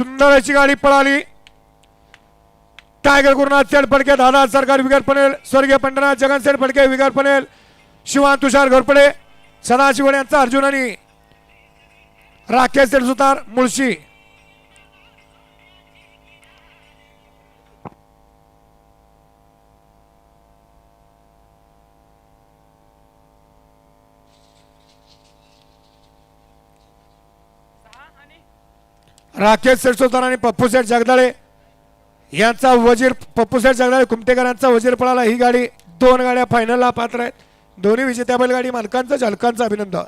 सुंदर अशी गाडी पळाली. टायगर गुरुनाथ सेठ फडके दादा सरकार विगर पनेल. स्वर्गीय पंढरनाथ जगन सेठ फडके विगर पनेल. शिवान तुषार घोरपडे सदाशिवड यांचा अर्जुन आणि राकेश सेठ सुतार मुळशी. राकेश सेठ आणि पप्पूसेठ जगदाळे यांचा वजीर पप्पूसेठ जगदाळे कुमटेकरांचा वजीर पळाला. ही गाडी दोन गाड्या फायनलला पात्र आहेत. दोन्ही विजेत्या बैलगाडी मालकांचं झलकांचं अभिनंदन.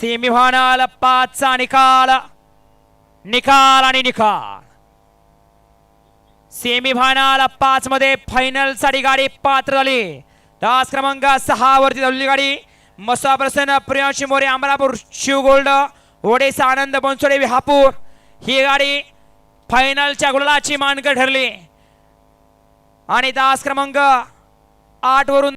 सेमीफायनल पाचचा निकाल निकाल आणि निकाल सेमीफायनल पाच मध्ये फायनलसाठी गाडी पात्र झाली. तास क्रमांक सहा वरती धावलेली गाडी. मसा प्रसन्न प्रियांशी मोरे अमरापूर शिवगोल्ड ओडेसा आनंद बनसोडे विहापूर. ही गाडी फायनलच्या गुलाची मानकर ठरली. आणि तास क्रमांक आठ वरून